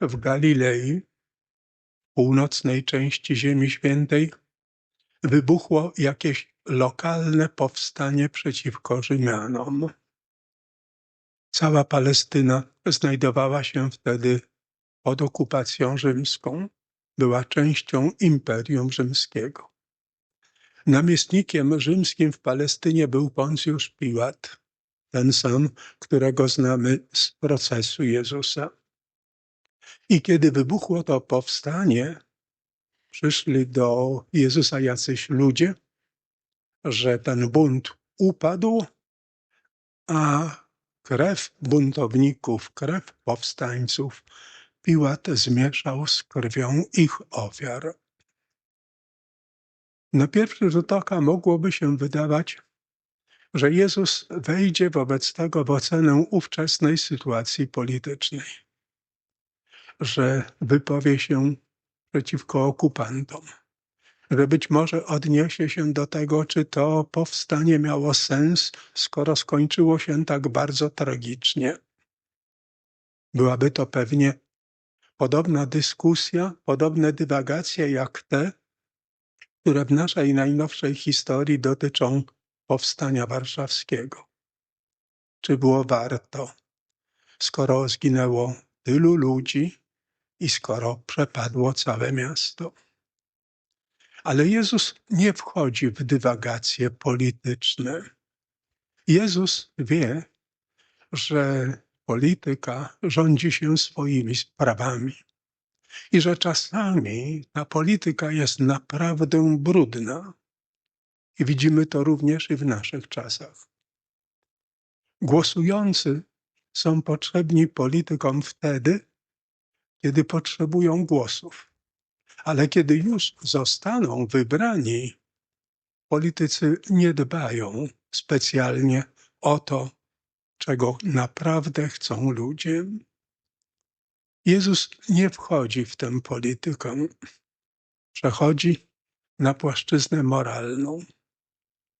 w Galilei, północnej części Ziemi Świętej, wybuchło jakieś lokalne powstanie przeciwko Rzymianom. Cała Palestyna znajdowała się wtedy pod okupacją rzymską, była częścią Imperium Rzymskiego. Namiestnikiem rzymskim w Palestynie był Poncjusz Piłat, ten sam, którego znamy z procesu Jezusa. I kiedy wybuchło to powstanie, przyszli do Jezusa jacyś ludzie, że ten bunt upadł, a krew buntowników, krew powstańców Piłat zmieszał z krwią ich ofiar. Na pierwszy rzut oka mogłoby się wydawać, że Jezus wejdzie wobec tego w ocenę ówczesnej sytuacji politycznej, że wypowie się przeciwko okupantom, że być może odniesie się do tego, czy to powstanie miało sens, skoro skończyło się tak bardzo tragicznie. Byłaby to pewnie podobna dyskusja, podobne dywagacje jak te, które w naszej najnowszej historii dotyczą powstania warszawskiego. Czy było warto, skoro zginęło tylu ludzi i skoro przepadło całe miasto? Ale Jezus nie wchodzi w dywagacje polityczne. Jezus wie, że polityka rządzi się swoimi sprawami i że czasami ta polityka jest naprawdę brudna. I widzimy to również i w naszych czasach. Głosujący są potrzebni politykom wtedy, kiedy potrzebują głosów. Ale kiedy już zostaną wybrani, politycy nie dbają specjalnie o to, czego naprawdę chcą ludzie. Jezus nie wchodzi w tę politykę, przechodzi na płaszczyznę moralną.